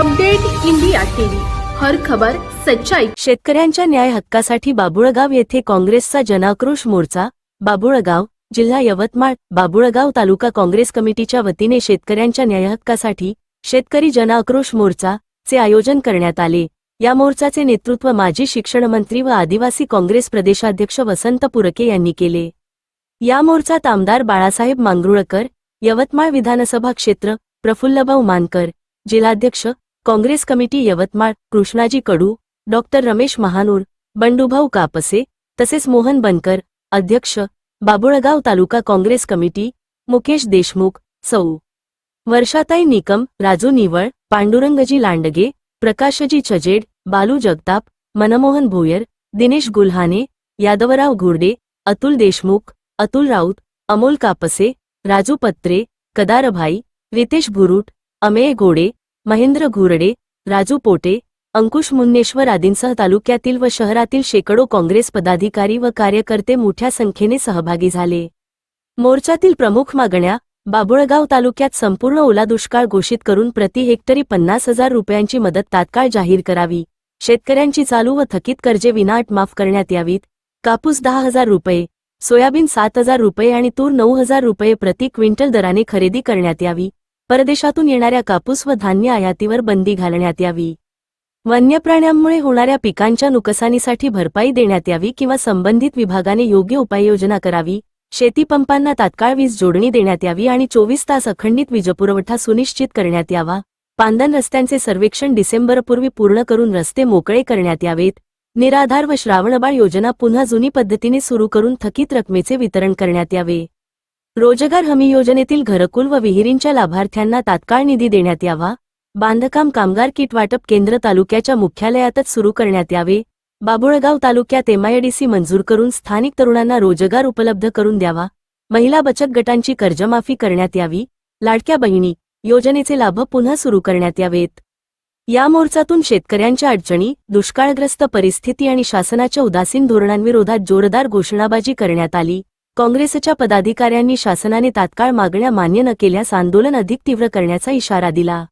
Update India TV. हर खबर सच्चाई. शेतकऱ्यांच्या न्याय हक्कासाठी बाबुळगाव येथे काँग्रेसचा जनाक्रोश मोर्चा बाबुळगाव जिल्हा यवतमाळ बाबुळगाव तालुका काँग्रेस कमिटीच्या वतीने शेतकऱ्यांच्या न्याय हक्कासाठी शेतकरी जनाक्रोश मोर्चा चे आयोजन करण्यात आले. या मोर्चाचे नेतृत्व माजी शिक्षण मंत्री व आदिवासी काँग्रेस प्रदेशाध्यक्ष वसंत पुरके यांनी केले. या मोर्चात आमदार बाळासाहेब मांगरुळकर यवतमाळ विधानसभा क्षेत्र प्रफुल्लभाऊ मानकर जिल्हाध्यक्ष काँग्रेस कमिटी यवतमाळ कृष्णाजी कडू डॉक्टर रमेश महानूर बंडूभाऊ कापसे तसेच मोहन बनकर अध्यक्ष बाबुळगाव तालुका काँग्रेस कमिटी मुकेश देशमुख सौ. वर्षाताई निकम राजू निवळ पांडुरंगजी लांडगे प्रकाशजी छजेड बालू जगताप मनमोहन भोयर दिनेश गुल्हाने यादवराव घुर्डे अतुल देशमुख अतुल राऊत अमोल कापसे राजू पत्रे कदारभाई रितेश भुरुट अमेय घोडे महेंद्र घुरडे राजू पोटे अंकुश मुन्नेश्वर आदींसह तालुक्यातील व शहरातील शेकडो काँग्रेस पदाधिकारी व कार्यकर्ते मोठ्या संख्येने सहभागी झाले. मोर्चातील प्रमुख मागण्या बाबुळगाव तालुक्यात संपूर्ण ओला दुष्काळ घोषित करून प्रति हेक्टरी पन्नास हजार रुपयांची मदत तात्काळ जाहीर करावी. शेतकऱ्यांची चालू व थकीत कर्जे विनाट माफ करण्यात यावीत. कापूस दहा हजार रुपये सोयाबीन सात हजार रुपये आणि तूर नऊ हजार रुपये प्रति क्विंटल दराने खरेदी करण्यात यावी. परदेशातून येणाऱ्या कापूस व धान्य आयातीवर बंदी घालण्यात यावी. वन्य प्राण्यांमुळे होणाऱ्या पिकांच्या नुकसानीसाठी भरपाई देण्यात यावी किंवा संबंधित विभागाने योग्य उपाययोजना करावी शेतीपंपांना तात्काळ वीज जोडणी देण्यात यावी आणि चोवीस तास अखंडित वीजपुरवठा सुनिश्चित करण्यात यावा. पांदन रस्त्यांचे सर्वेक्षण डिसेंबरपूर्वी पूर्ण करून रस्ते मोकळे करण्यात यावेत. निराधार व श्रावणबाळ योजना पुन्हा जुनी पद्धतीने सुरू करून थकीत रकमेचे वितरण करण्यात यावे. रोजगार हमी योजनेतील घरकुल व विहिरींच्या लाभार्थ्यांना तात्काळ निधी देण्यात यावा. बांधकाम कामगार किट वाटप केंद्र तालुक्याच्या मुख्यालयातच सुरू करण्यात यावे. बाबुळगाव तालुक्यात एमआयडीसी मंजूर करून स्थानिक तरुणांना रोजगार उपलब्ध करून द्यावा. महिला बचत गटांची कर्जमाफी करण्यात यावी. लाडक्या बहिणी योजनेचे लाभ पुन्हा सुरू करण्यात यावेत. या मोर्चातून शेतकऱ्यांच्या अडचणी दुष्काळग्रस्त परिस्थिती आणि शासनाच्या उदासीन धोरणांविरोधात जोरदार घोषणाबाजी करण्यात आली. काँग्रेसच्या पदाधिकाऱ्यांनी शासनाने तात्काळ मागण्या मान्य न केल्यास आंदोलन अधिक तीव्र करण्याचा इशारा दिला.